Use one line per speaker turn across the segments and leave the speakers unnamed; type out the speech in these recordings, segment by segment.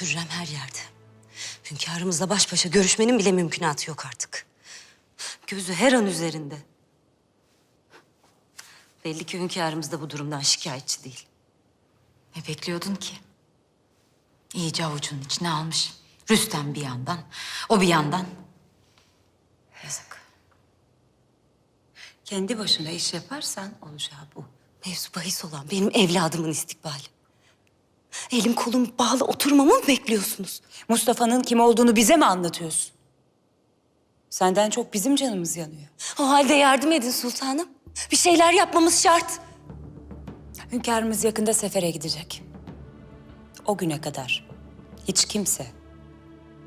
Hürrem her yerde. Hünkârımızla baş başa görüşmenin bile mümkünatı yok artık. Gözü her an üzerinde. Belli ki hünkârımız da bu durumdan şikayetçi değil.
Ne bekliyordun ki? İyice avucunun içine almış. Rüstem bir yandan, o bir yandan. Yazık. Kendi başına iş yaparsan olacağı bu.
Mevzu bahis olan benim evladımın istikbali. Elim kolum bağlı oturmamı mı bekliyorsunuz?
Mustafa'nın kim olduğunu bize mi anlatıyorsun? Senden çok bizim canımız yanıyor.
O halde yardım edin sultanım. Bir şeyler yapmamız şart.
Hünkârımız yakında sefere gidecek. O güne kadar hiç kimse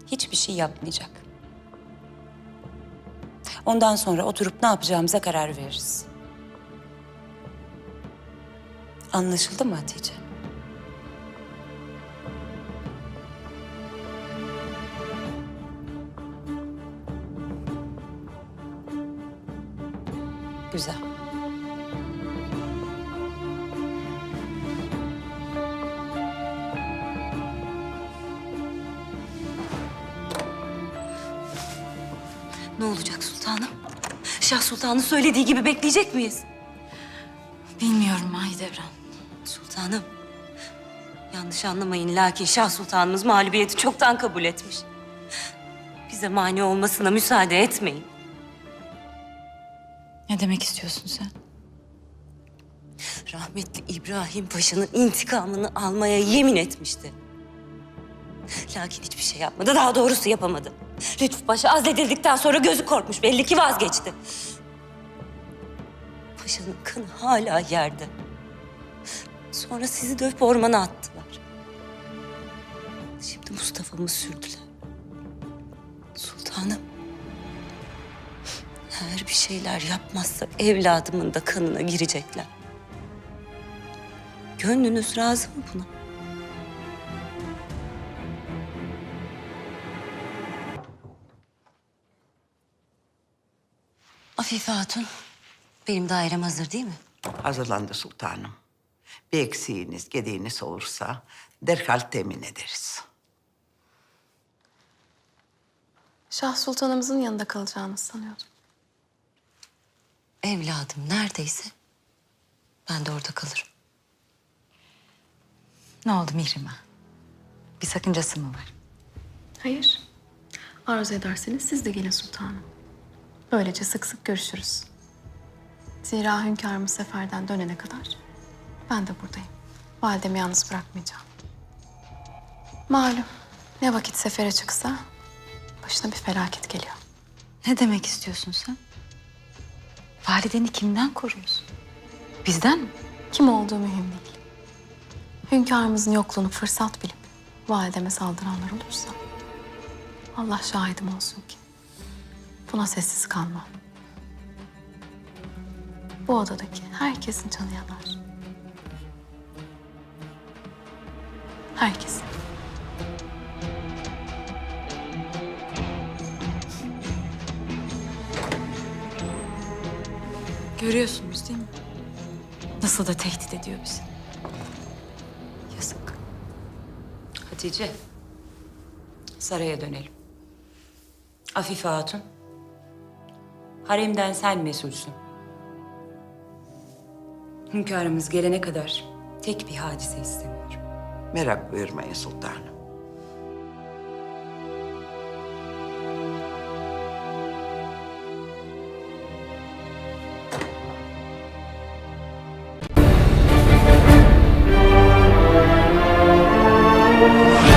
hiçbir şey yapmayacak. Ondan sonra oturup ne yapacağımıza karar veririz. Anlaşıldı mı Hatice? Güzel.
Ne olacak sultanım? Şah Sultan'ın söylediği gibi bekleyecek miyiz?
Bilmiyorum Mahidevran.
Sultanım, yanlış anlamayın lakin Şah Sultanımız mağlubiyeti çoktan kabul etmiş. Bize mani olmasına müsaade etmeyin.
Demek istiyorsun sen?
Rahmetli İbrahim Paşa'nın intikamını almaya yemin etmişti. Lakin hiçbir şey yapmadı, daha doğrusu yapamadı. Lütfü Paşa azledildikten sonra gözü korkmuş, belli ki vazgeçti. Paşa'nın kanı hala yerde. Sonra sizi dövüp ormana attılar. Şimdi Mustafa'mı sürdüler. Sultanım. Eğer bir şeyler yapmazsak evladımın da kanına girecekler. Gönlünüz razı mı buna? Afife Hatun, benim dairem hazır değil mi?
Hazırlandı sultanım. Bir eksiğiniz, gediğiniz olursa derhal temin ederiz.
Şah Sultanımızın yanında kalacağınızı sanıyordum.
Evladım neredeyse ben de orada kalırım.
Ne oldu Mihrim'e? Bir sakıncası mı var?
Hayır. Arzu ederseniz siz de gelin sultanım. Böylece sık sık görüşürüz. Zira hünkârımız seferden dönene kadar ben de buradayım. Validemi yalnız bırakmayacağım. Malum ne vakit sefere çıksa başına bir felaket geliyor.
Ne demek istiyorsun sen? Valideni kimden koruyorsun? Bizden mi?
Kim olduğu mühim değil. Hünkârımızın yokluğunu fırsat bilip valideme saldıranlar olursa Allah şahidim olsun ki buna sessiz kalmam. Bu odadaki herkesin canı yanar. Herkesin.
Görüyorsunuz değil mi? Nasıl da tehdit ediyor bizi. Yazık.
Hatice, saraya dönelim. Afife Hatun, haremden sen mesulsün. Hünkârımız gelene kadar tek bir hadise istemiyorum.
Merak buyurmayın sultanım. Yeah.